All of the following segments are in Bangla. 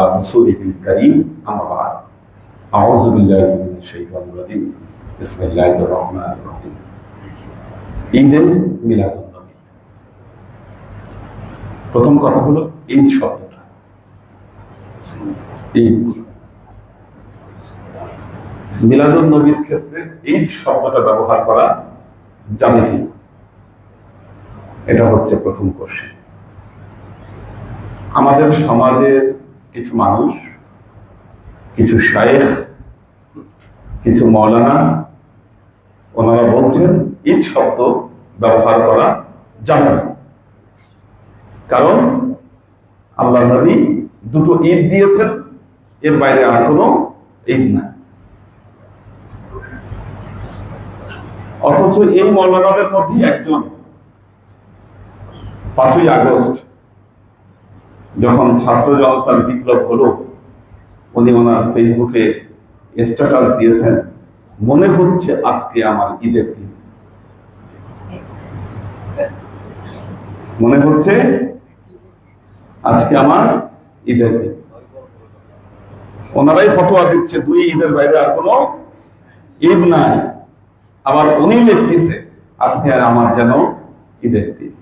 رسوله الكريم أما بعد أعوذ بالله من الشيطان الرجيم بسم الله الرحمن الرحيم ঈদ মিলাদ নবী প্রথম কথা হলো ঈদ শব্দটা ঈদ মিলাদুল নবীর ক্ষেত্রে ঈদ শব্দটা ব্যবহার করা যাবে কি এটা হচ্ছে প্রথম কোশ্চেন আমাদের সমাজের কিছু মানুষ, কিছু শায়েখ, কিছু মৌলানা, ওনারা বলছেন, ঈদ শব্দ ব্যবহার করা যাবে না। কারণ আল্লাহ নবী দুটো ঈদ দিয়েছেন, এর বাইরে আর কোনো ঈদ না। অথচ এই মৌলানাদের মধ্যে একজন, পাঁচই আগস্ট যখন ছাত্র জনতার বিপ্লব হলো, উনি ওনার ফেসবুকে স্ট্যাটাস দিয়েছেন, মনে হচ্ছে আজকে আমার ঈদের দিন। মনে হচ্ছে আজকে আমার ঈদের দিন। ওনারাই ফতোয়া দিচ্ছে, দুই ঈদের বাইরে আর কোনো ঈদ নাই। আবার উনি লিখতেছে, আজকে আমার যেন ঈদের দিন।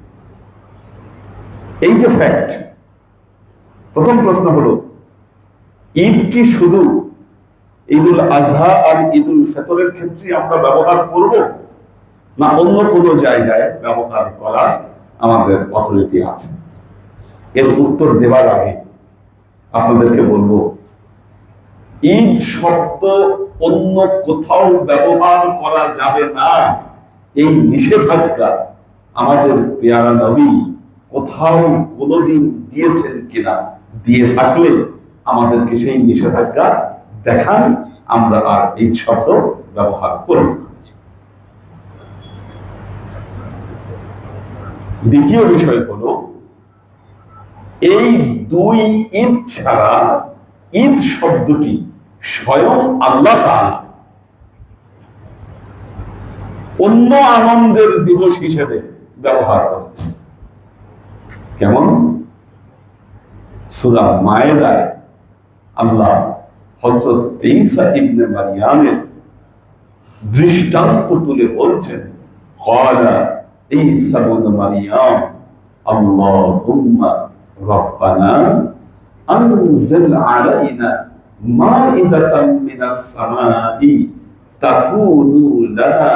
এই যে ফ্যাক্ট প্রথম প্রশ্ন হলো, ঈদ কি শুধু ঈদুল আজহা আর ঈদুল ফেতরের ক্ষেত্রে আমরা ব্যবহার করব? না, অন্য কোনো জায়গায় ব্যবহার করা আমাদের অথরিটি আছে। এর উত্তর দেবার আগে আপনাদেরকে বলব, ঈদ শব্দ অন্য কোথাও ব্যবহার করা যাবে না। এই নিষেধাজ্ঞা আমাদের পেয়ারা নবী কোথাও কোনোদিন দিয়েছেন কিনা? দিয়ে থাকলে আমাদেরকে সেই নিষেধাজ্ঞা দেখান, আমরা আর এই শব্দ ব্যবহার করব দ্বিতীয় বিষয় হল, এই দুই ঈদ ছাড়া ঈদ শব্দটি স্বয়ং আল্লাহ অন্য আনন্দের দিবস হিসেবে ব্যবহার করেছে কেমন? সুরা মায়েদায় আল্লাহ হজরত ঈসা ইবনে মারিয়ামের দৃষ্টান্ত তুলে বলছেন, ক্বালা ঈসা ইবনে মারিয়াম, আল্লাহুম্মা রব্বানা আনজিল আলাইনা মাইদাতাম মিনাস সামাই তাকুনু লানা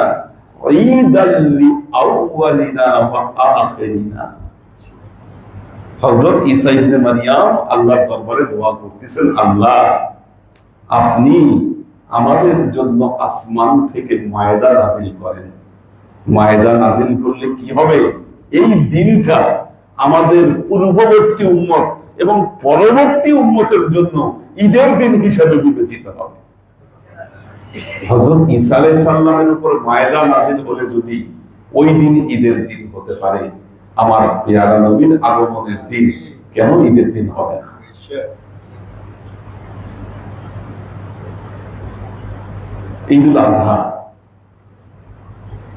ঈদান লিআউয়ালিনা ওয়া আখিরিনা। হযরত ঈসা ইবনে মারিয়াম আল্লাহর দরবারে দোয়া করতেছেন, আল্লাহ, আপনি আমাদের জন্য আসমান থেকে মায়দা নাজিল করেন। মায়দা নাজিল করলে কি হবে? এই দিনটা আমাদের পূর্ববর্তী উম্মত এবং পরবর্তী উম্মতের জন্য ঈদের দিন হিসাবে বিবেচিত হবে। হজরত ঈসা আলাইহিস সালামের উপর মায়দা নাজিল হলে যদি ওই দিন ঈদের দিন হতে পারে আমার পেয়ারা নবীর আগমনের দিন কেন ঈদের দিন হবে না? ঈদুল আজহা।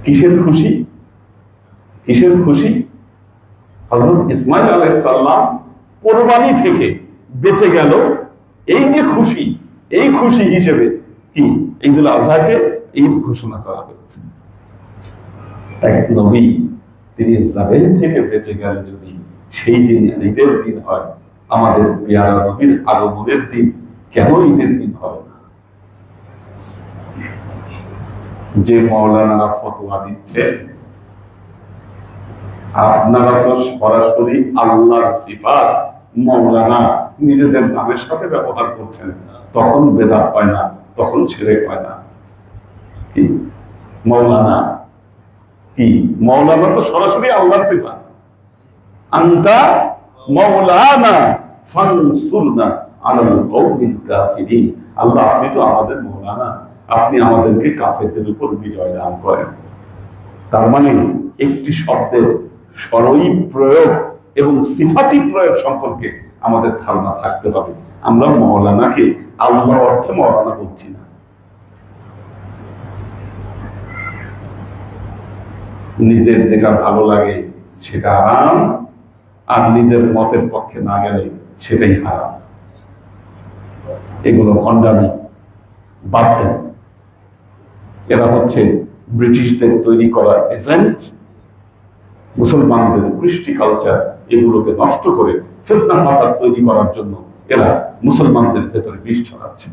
কিসের খুশি? কিসের খুশি? হজরত ইসমাইল আলাইসাল্লাম কোরবানি থেকে বেঁচে গেল। এই যে খুশি, এই খুশি হিসেবে কি ঈদুল আজহাকে ঈদ ঘোষণা করা হয়েছে? এক নবী তিনি জাবেহ থেকে বেঁচে গেলে যদি সেই দিন ঈদের দিন হয়, আমাদের পেয়ারা নবীর আগমনের দিন কেন ঈদের দিন হবে না? যে মৌলানারা ফতোয়া দিচ্ছেন, আপনারা তো সরাসরি আল্লাহর সিফাত মৌলানা নিজেদের নামের সাথে ব্যবহার করছেন, তখন বেদাত হয় না, তখন ছেড়ে হয় না। কি? মৌলানা কি? মৌলানা তো সরাসরি আল্লাহর সিফাত। আন্তা মৌলানা ফানসুরনা আলাল কওমিল কাফিরিন। আল্লাহ, আপনি তো আমাদের মৌলানা আপনি আমাদেরকে কাফেরদের উপর বিজয় দান করেন। তার মানে একটি শব্দের সরই প্রয়োগ এবং সিফাতি প্রয়োগ সম্পর্কে আমাদের ধারণা থাকতে হবে। আমরা মৌলানাকে আল্লাহ অর্থে মৌলানা বলছি না। নিজের যেটা ভালো লাগে সেটা আরাম আর নিজের মতের পক্ষে না গেলে সেটাই হারাম। এগুলো ভণ্ডামি বাদ দেন। এরা হচ্ছে ব্রিটিশদের তৈরি করা এজেন্ট। মুসলমানদের কৃষ্টি কালচার এগুলোকে নষ্ট করে ফেতনা ফাসাদ তৈরি করার জন্য এরা মুসলমানদের ভেতরে বিষ ছড়াচ্ছে।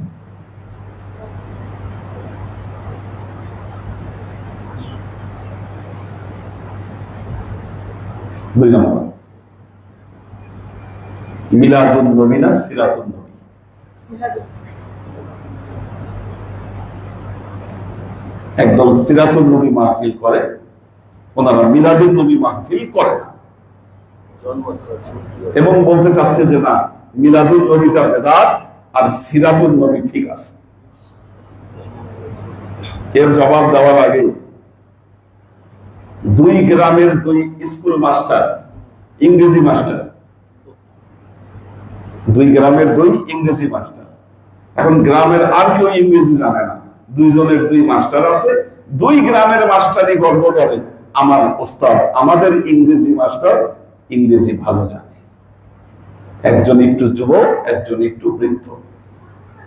দুই নম্বর। মিলাদুন নবী না সিরাতুন নবী? সিরাতুন নবী মাহফিল করে, ওনারা মিলাদুন নবী মাহফিল করে না। এবং বলতে চাচ্ছে যে না মিলাদুল নবীটা বেদাত আর সিরাতুল নবী ঠিক আছে। এর জবাব দেওয়ার আগে দুই গ্রামের দুই স্কুল মাস্টার, ইংরেজি মাস্টার। দুই গ্রামের দুই ইংরেজি মাস্টার। এখন গ্রামের আর কেউ ইংরেজি জানে না। দুইজনের দুই মাস্টার আছে। দুই গ্রামের মাস্টারই গর্ব করে, আমার ওস্তাদ, আমাদের ইংরেজি মাস্টার ইংরেজি ভালো জানে। একজন একটু যুবক, একজন একটু বৃদ্ধ।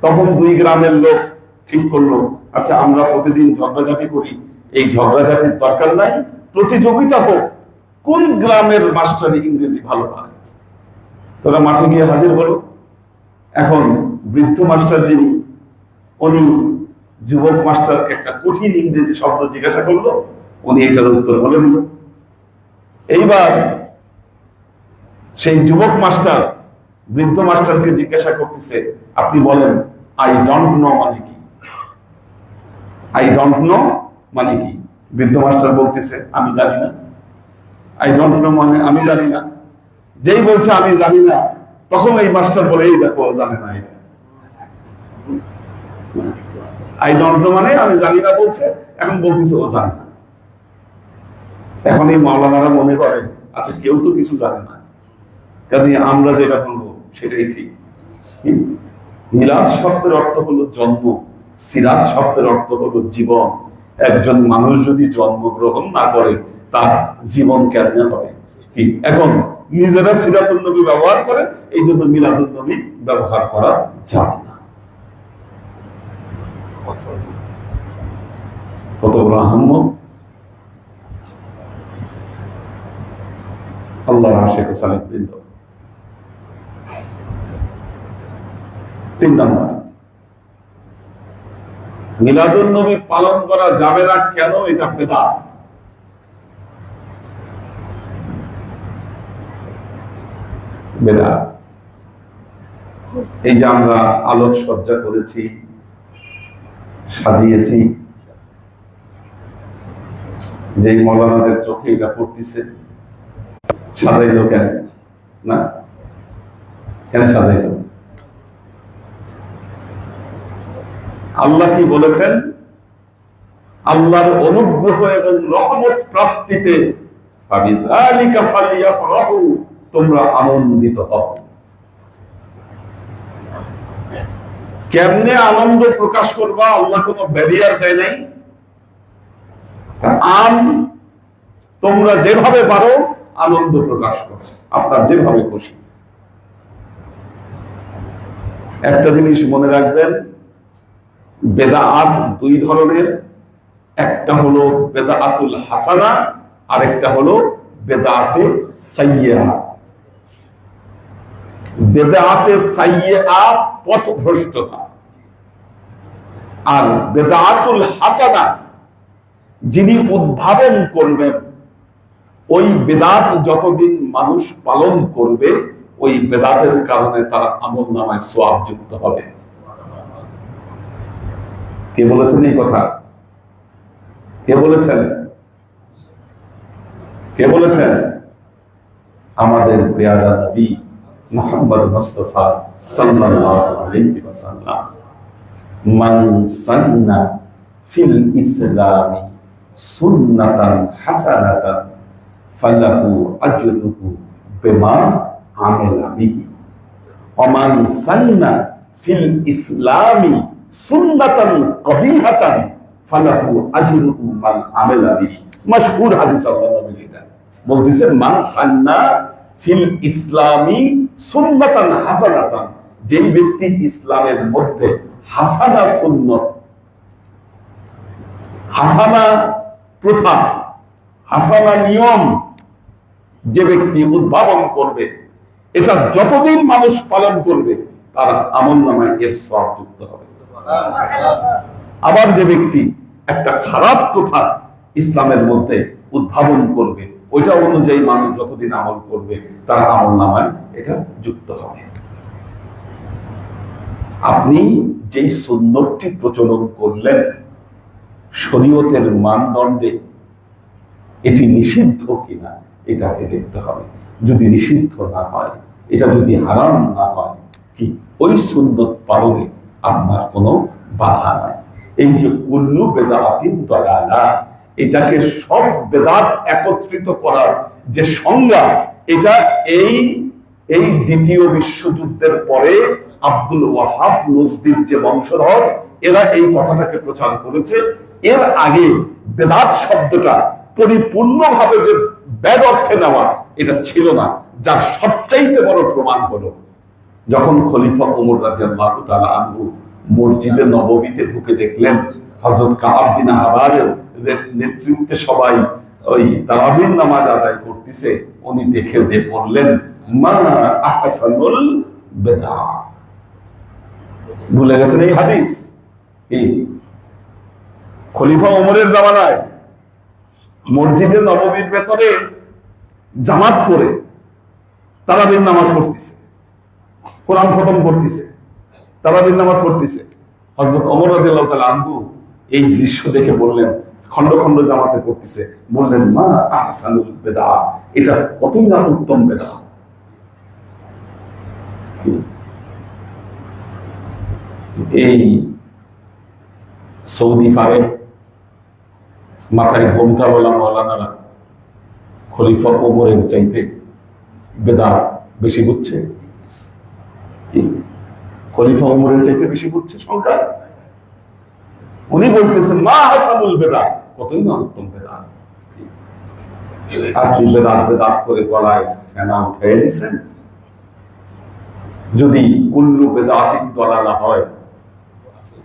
তখন দুই গ্রামের লোক ঠিক করল আচ্ছা আমরা প্রতিদিন ঝগড়াঝাটি করি। এই ঝগড়াঝাটির দরকার নাই প্রতিযোগিতা হোক, কোন গ্রামের মাস্টার ইংরেজি ভালো পারে তোরা মাঠে গিয়ে হাজির হলো। এখন বৃদ্ধ মাস্টার যিনি, উনি যুবক মাস্টারকে একটা কঠিন ইংরেজি শব্দ জিজ্ঞাসা করল, উনি এটার উত্তর বলে দিল। এইবার সেই যুবক মাস্টার, বৃদ্ধ মাস্টারকে জিজ্ঞাসা করতেছে, আপনি বলেন আই ডোন্ট নো মানে কি? আই ডোন্ট নো মানে কি? বৃদ্ধ মাস্টার বলতেছে, আমি জানি না। আই ডোন্ট নো মানে আমি জানি না। যেই বলছে, আমি জানি না। তখন এই মাস্টার বলে, এই দেখো জানে না এটা। আই ডোন্ট নো মানে আমি জানি না বলছে, এখন বলতেছে, ও জানে না। এখন এই মাওলানারা মনে করেন আচ্ছা কেউ তো কিছু জানে না। কাজে আমরা যেটা বলব, সেটাই ঠিক? মিলাদ শব্দের অর্থ হলো জন্ম, সিরাত শব্দের অর্থ হলো জীবন। একজন মানুষ যদি জন্মগ্রহণ না করে, তার জীবন কেমনে হবে? কি? এখন নিজেরা সিরাতুল নবী ব্যবহার করে, এই জন্য মিলাদুল নবী ব্যবহার করা যায় না। কত বড় আহম্মদ আল্লাহ আশেখ বৃন্দ। তিন নম্বর। মিলাদুল নবী পালন করা যাবে না কেন? এটা বেদাত। এই যে আমরা আলোক সজ্জা করেছি, সাজিয়েছি যে মৌলানাদের চোখে এটা পড়তেছে, সাজাইলো কেন? না? কেন সাজাইলো? আল্লাহ কি বলেছেন? আল্লাহর অনুগ্রহ এবং রহমত প্রাপ্তিতে তোমরা আনন্দিত হও। কেমনে আনন্দ প্রকাশ করবা? আল্লাহ কোনো ব্যারিয়ার দেয় নাই। আম তোমরা যেভাবে পারো, আনন্দ প্রকাশ করো। আপনার যেভাবে খুশি। একটা জিনিস মনে রাখবেন বেদাআত দুই ধরনের। একটা হলো বেদাআতুল হাসানা আর একটা হলো বেদাআতে সাইয়্যা। বেদাআতে সাইয়্যা পথভ্রষ্টতা। আর বেদাআতুল হাসানা, যিনি উদ্ভাবন করবেন, ওই বেদাত যতদিন মানুষ পালন করবে, ওই বেদাতের কারণে তার আমল নামায় সোয়াব যুক্ত হবে। কে বলেছেন এই কথা? কে বলেছেন? কে বলেছেন? আমাদের পেয়ারা নবী মোহাম্মদ মুস্তফা সাল্লাল্লাহু মান ফিল ইসলামি সুন্নাতান হাসানাতান ফালাহু আজরুহু বিহি। ওমান ফিল ইসলামি সুন্নাতান কবিহাতান ফালাহু আজরুহু মান বিহি। মাশহুর হাদিস আল্লাহ এটা। মান সান্না ফিল ইসলামি সুন্নাতান হাসানাতান। ব্যক্তি ইসলামের মধ্যে হাসানা সুন্নত, হাসানা প্রথা, হাসানা নিয়ম যে ব্যক্তি উদ্ভাবন করবে, এটা যতদিন মানুষ পালন করবে, তার আমল নামায় এর সব যুক্ত হবে। আবার যে ব্যক্তি একটা খারাপ প্রথা ইসলামের মধ্যে উদ্ভাবন করবে, ওইটা অনুযায়ী মানুষ যতদিন আমল করবে, তার আমল নামায় এটা যুক্ত হবে। আপনি যেই সুন্নতটি প্রচলন করলেন, শরীয়তের মানদণ্ডে এটি নিষিদ্ধ কিনা এটাকে দেখতে হবে। যদি নিষিদ্ধ না হয়, এটা যদি হারাম না হয়, কি? ওই সুন্দর পালনে আপনার কোনো বাধা নাই। এই যে কুল্লু বেদাতিন দলালা, এটাকে সব বেদাত একত্রিত করার যে সংজ্ঞা এটা এই এই দ্বিতীয় বিশ্বযুদ্ধের পরে আব্দুল ওয়াহাব নজদির যে বংশধর, এরা এই কথাটাকে প্রচার করেছে। এর আগে বেদাত শব্দটা পরিপূর্ণভাবে যে ব্যাড অর্থে নেওয়া, এটা ছিল না, যার সবচাইতে বড় প্রমাণ হলো যখন খলিফা ওমর রাদিয়াল্লাহু তাআলা আনহু মসজিদে নববীতে ঢুকে দেখলেন হযরত কাআব বিন নেতৃত্বে সবাই ওই তারাবির নামাজ আদায় করতেছে, উনি দেখে দিয়ে বললেন, মা আহসানুল বেদা ভুলে গেছেন এই হাদিস? খলিফা ওমরের জামানায় মসজিদের নববীর ভেতরে জামাত করে তারাবির নামাজ পড়তেছে। কোরআন খতম করতেছে, তারাবির নামাজ পড়তেছে। হজরত অমর আনহু এই দৃশ্য দেখে বললেন খন্ড খন্ড জামাতে পড়তেছে। বললেন, মা আহসানুল বেদা এটা কতই না উত্তম বেদা এই সৌদি ফারে মাথায় ঘোমটা বলা মৌলানারা খলিফা ওমরের চাইতে বেদা বেশি বুঝছে। কি? খলিফা ওমরের চাইতে বেশি সংখ্যা? উনি বলতেছেন, মা হাসানুল বেদা কতই না উত্তম বেদা আপনি বেদাত বেদাত করে গলায় ফেনা দিচ্ছেন যদি কুল্লু বেদাতিক দলালা হয়,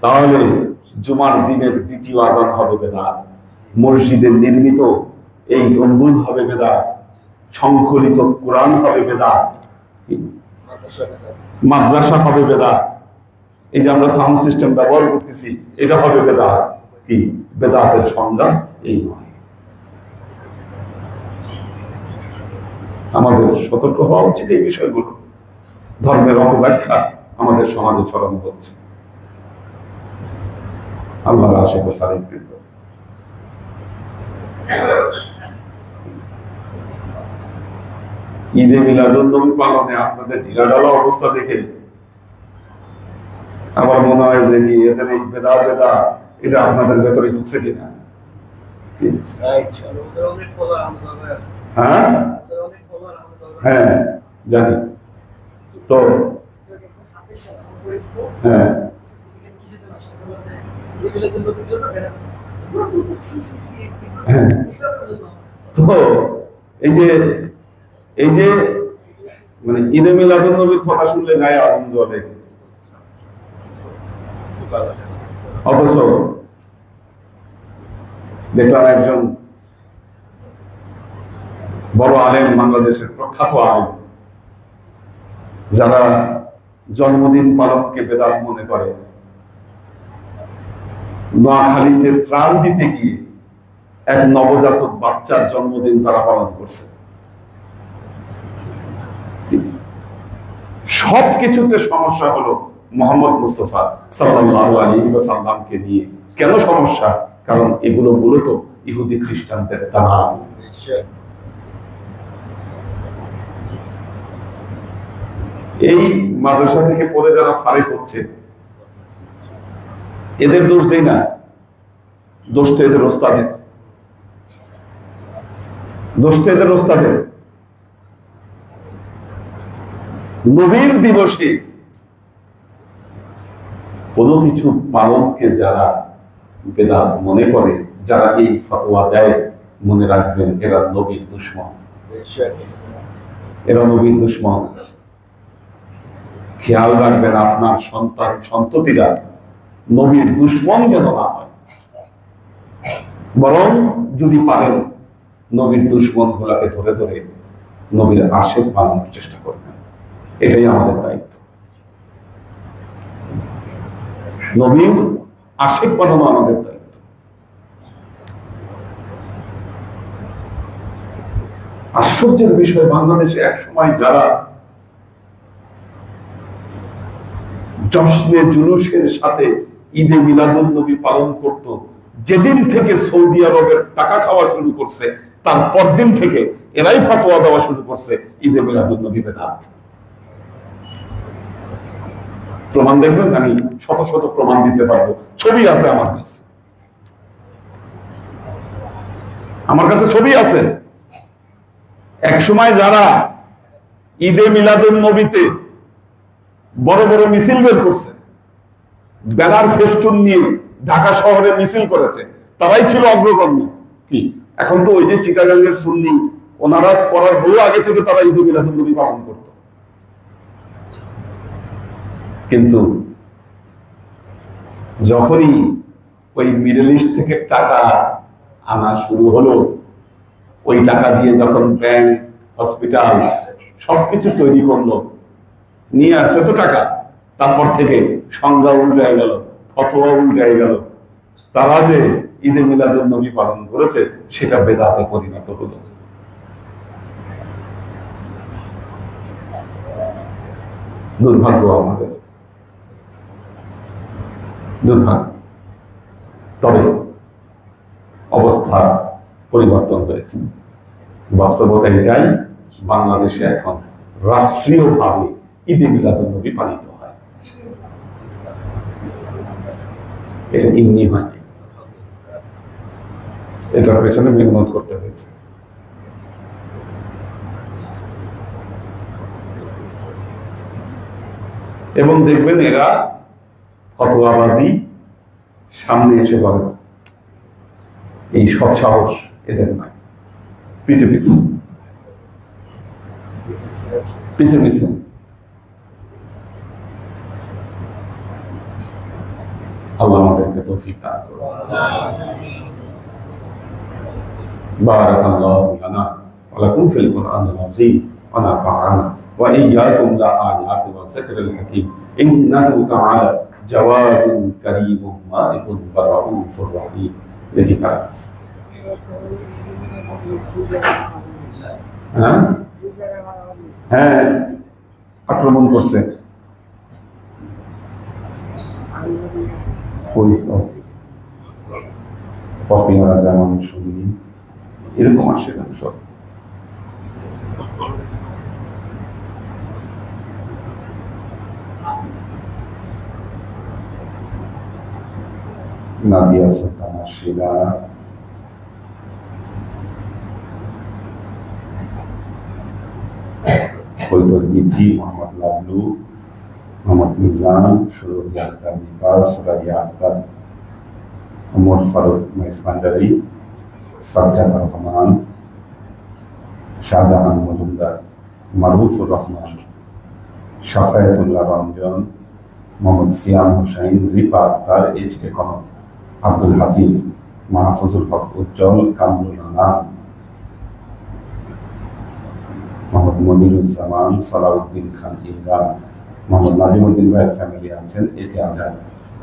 তাহলে জুমার দিনের দ্বিতীয় আজান হবে বেদাত। মসজিদের নির্মিত এই গম্বুজ হবে বেদাত। সংকলিত কোরআন হবে বেদাত। মাদ্রাসা হবে বেদা। এই যে আমরা সাউন্ড সিস্টেম ব্যবহার করতেছি, এটা হবে বেদাত কি? বেদাতের সংজ্ঞা এই নয়। আমাদের সতর্ক হওয়া উচিত এই বিষয়গুলো। ধর্মের অপব্যাখ্যা আমাদের সমাজে ছড়ানো হচ্ছে। আল্লাহর আশেপাশে সারিকৃত ঈদে মিলাদুল নবী পালনে আপনাদের ঢিলাঢালা অবস্থা দেখে আমার মনে হয় যে কি এদের এই বেদা বেদা, এটা আপনাদের ভেতরে ঢুকছে কিনা? হ্যাঁ? হ্যাঁ জানি। তো হ্যাঁ। হ্যাঁ। তো, এই যে এই যে মানে ঈদে মিলাদুল নবীর কথা শুনলে গায়ে আগুন জ্বলে। অথচ দেখলাম একজন বড় আলেম, বাংলাদেশের প্রখ্যাত আলেম, যারা জন্মদিন পালনকে বেদাত মনে করে। নোয়াখালীতে ত্রাণ দিতে গিয়ে এক নবজাতক বাচ্চার জন্মদিন তারা পালন করছে। সব কিছুতে সমস্যা হলো মোহাম্মদ মুস্তফা সাল্লাল্লাহু আলাইহি ওয়াসাল্লামকে নিয়ে। কেন সমস্যা? কারণ এগুলো মূলত ইহুদি খ্রিস্টানদের দালাল এই মাদ্রাসা থেকে পড়ে যারা ফারেক হচ্ছে, এদের দোষ দেই না। দোষ তো এদের ওস্তাদের। দোষ তো এদের ওস্তাদের। নবীর দিবসে কোনো কিছু পালনকে যারা বেদাত মনে করে, যারা এই ফতোয়া দেয়, মনে রাখবেন, এরা নবীর দুশ্মন। এরা নবীর দুশ্মন। খেয়াল রাখবেন, আপনার সন্তান, সন্ততিরা নবীর দুশ্মন যেন না হয়। বরং যদি পারেন, নবীর দুশ্মন গুলাকে ধরে ধরে নবীর আশেক বানানোর চেষ্টা করবেন। এটাই আমাদের দায়িত্ব। নবীর আশেক বানানো আমাদের দায়িত্ব। আশ্চর্যের বিষয়, বাংলাদেশে এক সময় যারা জশ্নে জুলুসের সাথে ঈদে মিলাদুল নবী পালন করত, যেদিন থেকে সৌদি আরবের টাকা খাওয়া শুরু করছে, তার পরদিন থেকে এরাই ফাতোয়া দেওয়া শুরু করছে ঈদে মিলাদুল নবী বেদাত। প্রমাণ দেখবেন, আমি শত শত প্রমাণ দিতে পারব। ছবি আছে আমার কাছে। আমার কাছে ছবি আছে। এক সময় যারা ঈদে মিলাদুল নবীতে বড় বড় মিছিল বের করছে ব্যানার ফেস্টুন নিয়ে ঢাকা শহরে মিছিল করেছে, তারাই ছিল অগ্রগণ্য। কি? এখন তো ওই যে চিটাগাঙ্গের সুন্নি, ওনারা করার বহু আগে থেকে তারা ঈদ মিলাদুল নবী পালন করত কিন্তু যখনই ওই মিডল ইস্ট থেকে টাকা আনা শুরু হলো, ওই টাকা দিয়ে যখন ব্যাংক হসপিটাল সবকিছু তৈরি করল, নিয়ে আসছে তো টাকা, তারপর থেকে সংজ্ঞা উল্টায় গেল, ফতোয়া উল্টায় গেল। তারা যে ঈদে মিলাদুল নবী পালন করেছে, সেটা বেদাতে পরিণত হলো। দুর্ভাগ্য আমাদের। দুর্ভাগ্য তবে অবস্থা পরিবর্তন হয়েছে। বাস্তবতা এটাই, বাংলাদেশে এখন রাষ্ট্রীয়ভাবে ঈদে মিলাদুল নবী পালিত হয়। এটা এমনি হয়নি এটার পেছনে মেহনত করতে হয়েছে। এবং দেখবেন এরা ফতোয়াবাজি সামনে এসে বলে না। এই সৎসাহস এদের নাই পিছে পিছে পিছে পিছে আল্লাহ আমাদেরকে তৌফিক দান করুন بارك الله لنا ولكم في القرآن العظيم ونفعنا وإياكم لآيات والذكر الحكيم إنه تعالى জাওয়াদুন কারীমুম মালিকুন রাউফুর রহিম। দেখি কারা হ্যাঁ? হ্যাঁ আক্রমণ করছে। পপিয়ারা জামান শুনি এরকম আসে না সব। নাদিয়া সুলতানা শিলা। Foyedul Bidhi, Mohammad Lablu, Mohammad Mizan, Surfi Akter Nipal, Suraiya Akter Omar Faruk Ismandari Sajjad Rahman, Shahjahan Majumder, Marufur Rahman Safayatullah Ranjan Mohammad Siyam Hussain, Ripa Akter, H K Kanak. Abdul Hafiz Mahfuzul Haque Ujjwal Kamrul Anam Mohammad Moniruzzaman Salauddin Khan Imran Mohammad Nazimuddin ভাইয়ের ফ্যামিলি আছেন একে আজাদ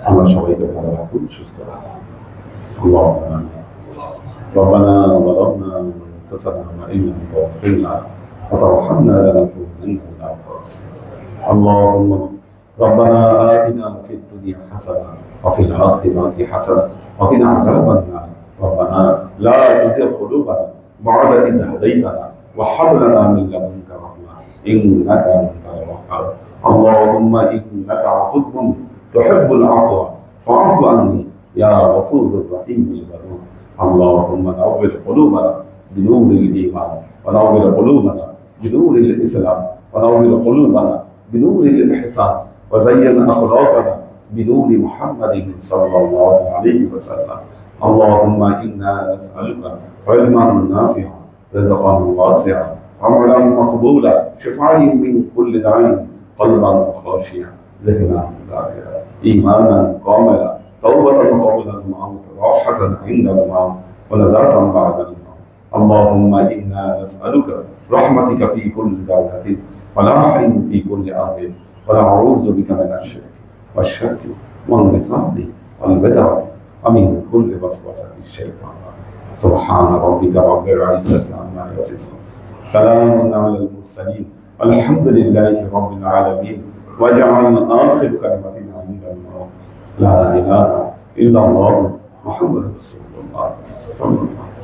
আল্লাহ সবাইকে ভালো রাখুন সুস্থ রাখুন اللهم آمين. ربنا ظلمنا انفسنا وان لم تغفر لنا وترحمنا لنكونن من الخاسرين اللهم ربنا آتنا في الدنيا حسنة وفي الآخرة حسنة وقنا عذاب النار. ربنا لا تزغ قلوبنا بعد إذ هديتنا وهب لنا من لدنك رحمة إنك أنت الوهاب. اللهم إنك عفو تحب العفو فاعف عني يا غفور الرحيم الودود اللهم نور قلوبنا بنور الإيمان ونور قلوبنا بنور الإسلام ونور قلوبنا بنور الإحسان. وزين أخلاقنا بنور محمد صلى الله عليه وسلم. اللهم إنا نسألك علما نافعا رزقا واسعا عملا مقبولا شفاء من كل داء قلبا خاشعا ذهنا ذاكرا إيمانا كاملا توبة قبل الموت راحة عند الموت ولذة بعد الموت اللهم إنا نسألك رحمتك في كل دولة فلاح في كل أمر ونعوذ بك من الشرك. والشرك والنفاق والبدع ومن كل وسوسة الشيطان. سبحان ربك رب العزة عما يصفون. سلام على المرسلين. والحمد لله رب العالمين. وجعل آخر كلمة عند الموت لا إله إلا الله محمد رسول الله. صلى الله عليه وسلم.